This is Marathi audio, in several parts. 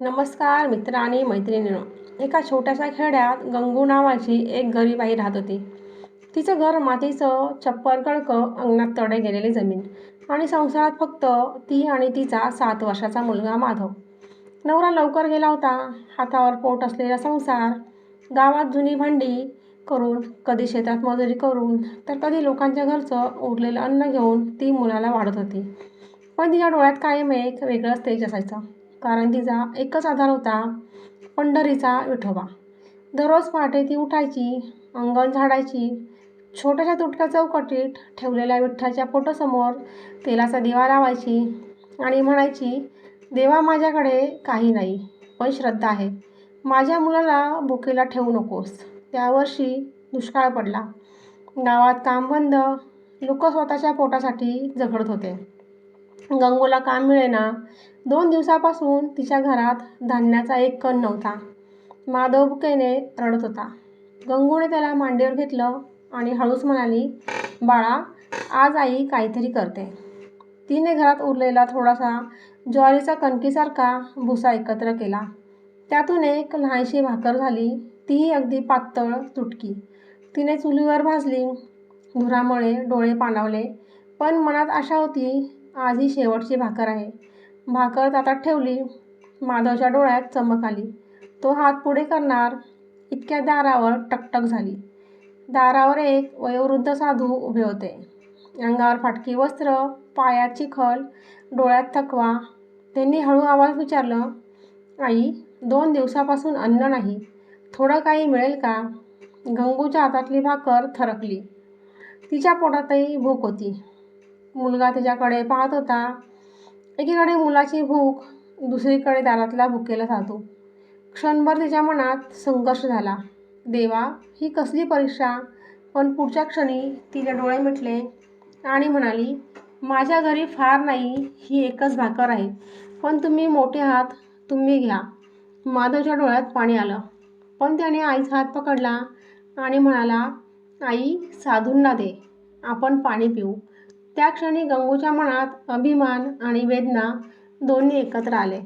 नमस्कार मित्र आणि मैत्रिणीनं एका छोट्याशा खेड्यात गंगू नावाची एक गरीब आई राहत होती. तिचं घर मातीचं छप्पर कळकं अंगणात तडे गेलेली जमीन आणि संसारात फक्त ती आणि तिचा सात वर्षाचा मुलगा माधव. नवरा लवकर गेला होता. हातावर पोट असलेला संसार गावात जुनी भांडी करून कधी शेतात मजुरी करून तर कधी लोकांच्या घरचं उरलेलं अन्न घेऊन ती मुलाला वाढत होती. पण तिच्या डोळ्यात कायम एक वेगळंच तेज असायचं. कारण तिचा एकच आधार होता पंढरीचा विठोबा. दररोज पहाटे ती उठायची अंगण झाडायची छोट्याशा तुटक्या चौकटीत ठेवलेल्या विठ्ठाच्या फोटोसमोर तेलाचा दिवा लावायची आणि म्हणायची देवा माझ्याकडे काही नाही पण श्रद्धा आहे. माझ्या मुलाला भुकेला ठेवू नकोस. त्या वर्षी दुष्काळ पडला. गावात काम बंद लोक स्वतःच्या पोटासाठी झगडत होते. गंगूला काम मिळेना. दोन दिवसापासून तिच्या घरात धान्याचा एक कण नव्हता. माधव भुकेने रडत होता. गंगूने त्याला मांडीवर घेतलं आणि हळूच म्हणाली बाळा आज आई काहीतरी करते. तिने घरात उरलेला थोडासा ज्वारीचा कणकीसारखा भुसा एकत्र केला. त्यातून एक लहानशी भाकर झाली. तीही अगदी पातळ तुटकी. तिने चुलीवर भाजली. धुरामुळे डोळे पाणावले. पण मनात आशा होती आज ही शेवटची भाकर आहे. भाकर ताटात ठेवली माधवच्या डोळ्यात चमक आली. तो हात पुढे करणार इतक्या दारावर टकटक झाली. दारावर एक वयोवृद्ध साधू उभे होते. अंगावर फाटकी वस्त्र पायात चिखल डोळ्यात थकवा. त्यांनी हळू आवाज विचारलं आई दोन दिवसापासून अन्न नाही. थोडं काही मिळेल का? गंगूच्या हातातली भाकर थरकली. तिच्या पोटातही भूक होती. मुलगा तिच्याकडे पाहत होता. एकीकडे मुलाची भूक दुसरीकडे दारातला भुकेला जातो क्षणभर तिच्या मनात संघर्ष झाला. देवा ही कसली परीक्षा? पण पुढच्या क्षणी तिला डोळे मिटले आणि म्हणाली माझ्या घरी फार नाही ही एकच भाकर आहे. पण तुम्ही मोठे आहात तुम्ही घ्या. माधवच्या डोळ्यात पाणी आलं. पण त्याने आईचा हात पकडला आणि म्हणाला आई साधूंना दे. आपण पाणी पिऊ. त्या क्षणी गंगूच्या मनात अभिमान आणि वेदना दोन्ही एकत्र आले.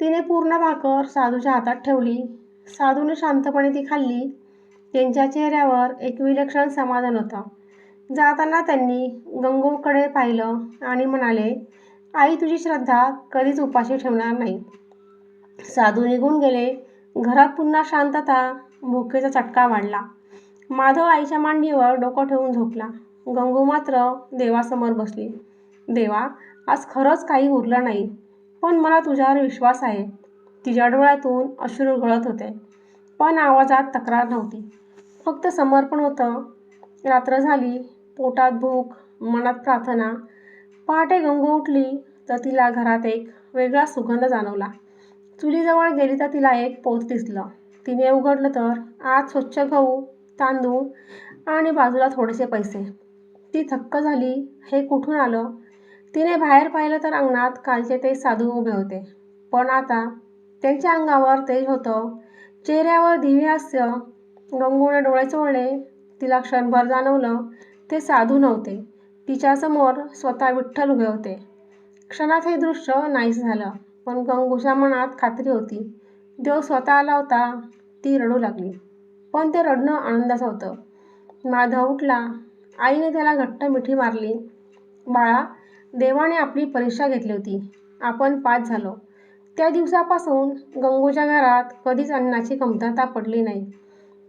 तिने पूर्ण भाकर साधूच्या हातात ठेवली. साधूने शांतपणे ती खाल्ली. त्यांच्या चेहऱ्यावर एक विलक्षण समाधान होतं. जाताना त्यांनी गंगूकडे पाहिलं आणि म्हणाले आई तुझी श्रद्धा कधीच उपाशी ठेवणार नाही. साधू निघून गेले. घरात पुन्हा शांतता भुकेचा चटका वाढला. माधव आईच्या मांडीवर डोकं ठेवून झोपला. गंगू मात्र देवासमोर बसली. देवा आज खरंच काही उरलं नाही पण मला तुझ्यावर विश्वास आहे. तिच्या डोळ्यातून अश्रू गळत होते पण आवाजात तक्रार नव्हती. फक्त समर्पण होतं. रात्र झाली पोटात भूक मनात प्रार्थना. पहाटे गंगू उठली तर तिला घरात एक वेगळा सुगंध जाणवला. चुलीजवळ गेली तर तिला एक पोत दिसलं. तिने उघडलं तर आज स्वच्छ गहू तांदूळ आणि बाजूला थोडेसे पैसे. ती थक्क झाली. हे कुठून आलं? तिने बाहेर पाहिलं तर अंगणात कालचे ते साधू उभे होते. पण आता त्यांच्या अंगावर तेज होतं. चेहऱ्यावर दिव्य हास्य गंगूने डोळे चोळले. तिला क्षणभर जाणवलं ते साधू नव्हते. तिच्यासमोर स्वतः विठ्ठल उभे होते. क्षणात हे दृश्य नाहीच झालं पण गंगूच्या मनात खात्री होती. देव स्वतः आला होता ती रडू लागली. पण ते रडणं आनंदाचं होतं. माधव उठला आईने त्याला घट्ट मिठी मारली. बाळा देवाने आपली परीक्षा घेतली होती. आपण पास झालो. त्या दिवसापासून गंगूच्या घरात कधीच अन्नाची कमतरता पडली नाही.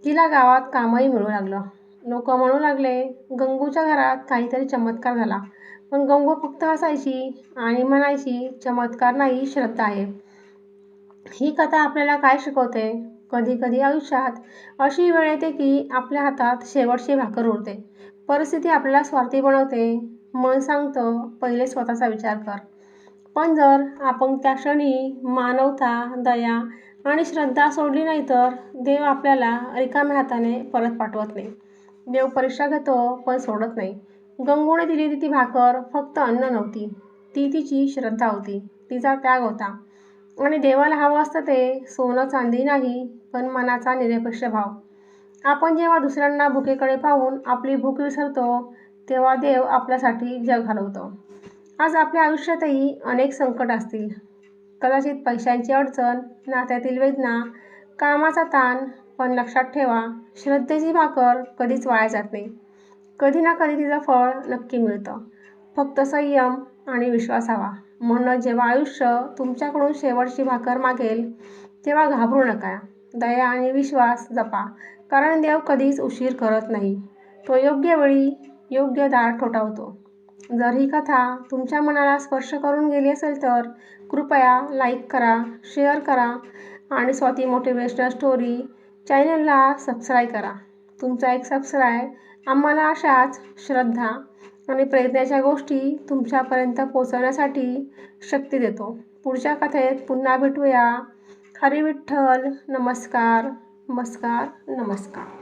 तिला गावात कामही मिळू लागलं. लोक म्हणू लागले गंगूच्या घरात काहीतरी चमत्कार झाला. पण गंगू फक्त हसायची आणि म्हणायची चमत्कार नाही श्रद्धा आहे. ही कथा आपल्याला काय शिकवते? कधी कधी आयुष्यात अशी वेळ येते की आपल्या हातात शेवटची भाकर उरते. परिस्थिती आपल्याला स्वार्थी बनवते. मन सांगतं पहिले स्वतःचा विचार कर. पण जर आपण त्या क्षणी मानवता दया आणि श्रद्धा सोडली नाही तर देव आपल्याला रिकाम्या हाताने परत पाठवत नाही. देव परीक्षा घेतो पण सोडत नाही. गंगूने होती ती भाकर फक्त अन्न नव्हती. ती तिची श्रद्धा होती. तिचा त्याग होता. आणि देवाला हवं असतं ते सोनं चांदी नाही पण मनाचा निरपेक्ष भाव. आपण जेव्हा दुसऱ्यांना भुकेकडे पाहून आपली भूक विसरतो तेव्हा देव आपल्यासाठी जग घालवतो आज आपल्या आयुष्यातही अनेक संकट असतील. कदाचित पैशांची अडचण नात्यातील वेदना कामाचा ताण पण लक्षात ठेवा श्रद्धेची भाकर कधीच वाया जात नाही. कधी ना कधी तिचं फळ नक्की मिळतं. फक्त संयम आणि विश्वास हवा. म्हणून जेव्हा आयुष्य तुमच्याकडून शेवटची भाकर मागेल तेव्हा घाबरू नका. दया आणि विश्वास जपा. कारण देव कधीच उशीर करत नाही. तो योग्य वेळी योग्य दार ठोठावतो. जर ही कथा तुमच्या मनाला स्पर्श करून गेली असेल तर कृपया लाईक करा शेअर करा आणि स्वाती मोटिवेशनल स्टोरी चॅनलला सबस्क्राईब करा. तुमचा एक सबस्क्राईब आम्हाला अशाच श्रद्धा आणि प्रयत्नाच्या गोष्टी तुमच्यापर्यंत पोचवण्यासाठी शक्ती देतो. पुढच्या कथेत पुन्हा भेटूया. हरी विठ्ठल नमस्कार नमस्कार नमस्कार.